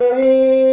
Hey.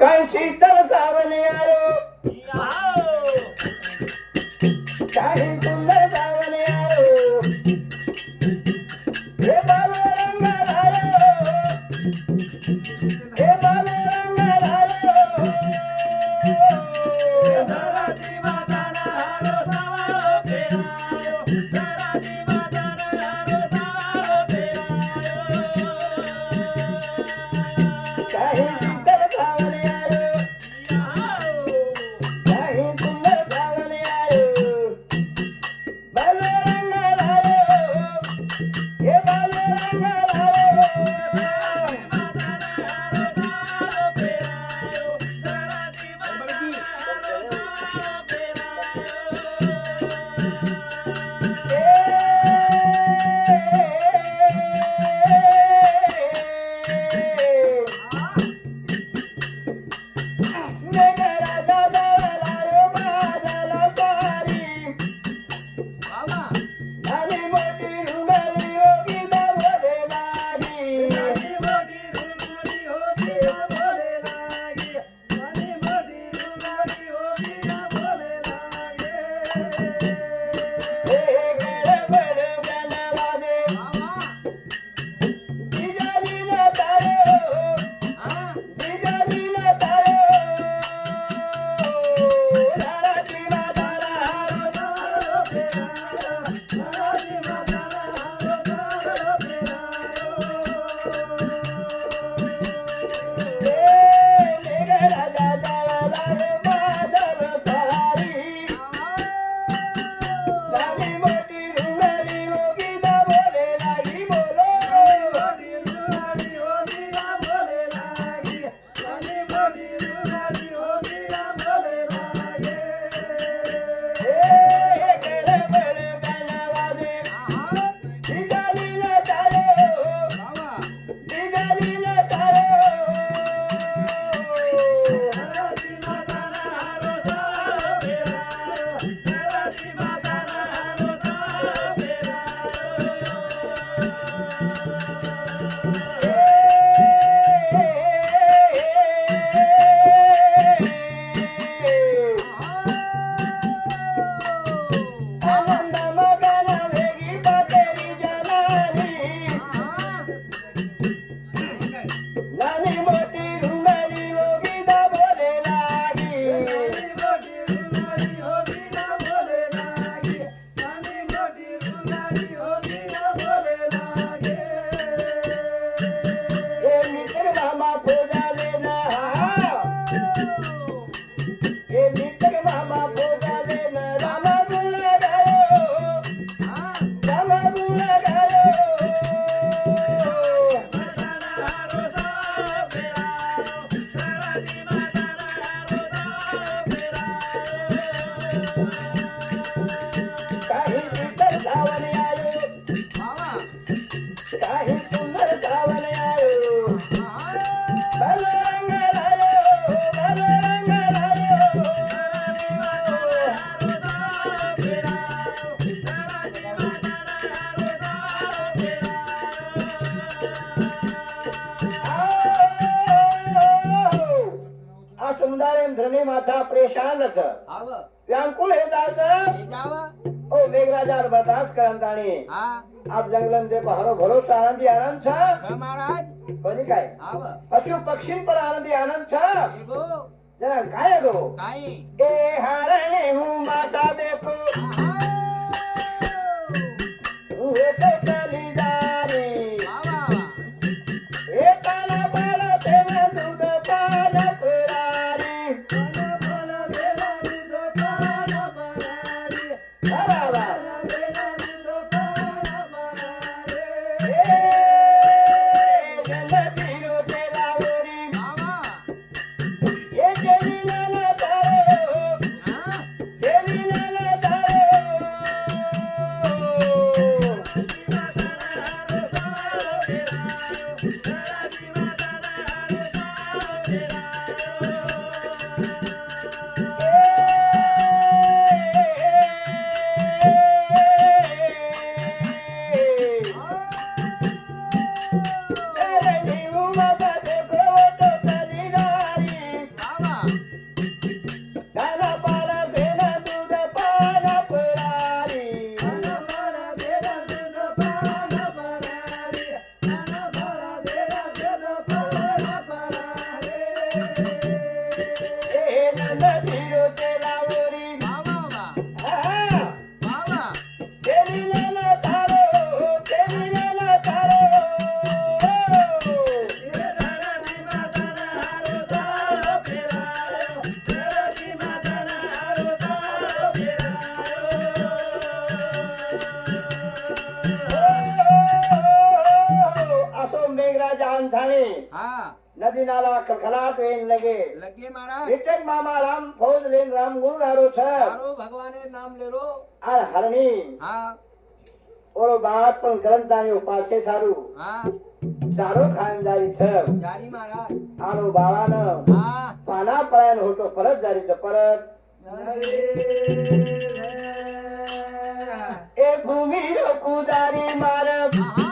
काय शीतल सावन यारे Oh, Thank you. मंथरने माझा परेशान व्याकुल हे जात ओ हो, मेघराजा बर्दाश्त करन ताणी आप जंगलन दे पहारो भरो आनंदी आनंद छ. महाराज. कोणी काय? अतिव पक्षीन पर आनंदी आनंद छ. जरा काय गो? काय? ए हरणे हूं माता देखो हुए મેઘરાજ આંધાણી હા. નદી નાલા ખલખલાટ વેન લગે. લગે મારા. વિઠ્ઠલ મામા રામ ફોજ લઈને રામ ગુણ ગારો છે. તારો ભગવાને નામ લેરો. આ હરણી. હા. ઓરો બાત પણ ગરમતાણીઓ પાસે સારું. હા. સારો ખાનદારી છે. જારી મારા. આરો બાળાનો હા. પાના પરાયણ હોટો પરત જારી છે પરત એ ભૂમિ રો પૂજારી માં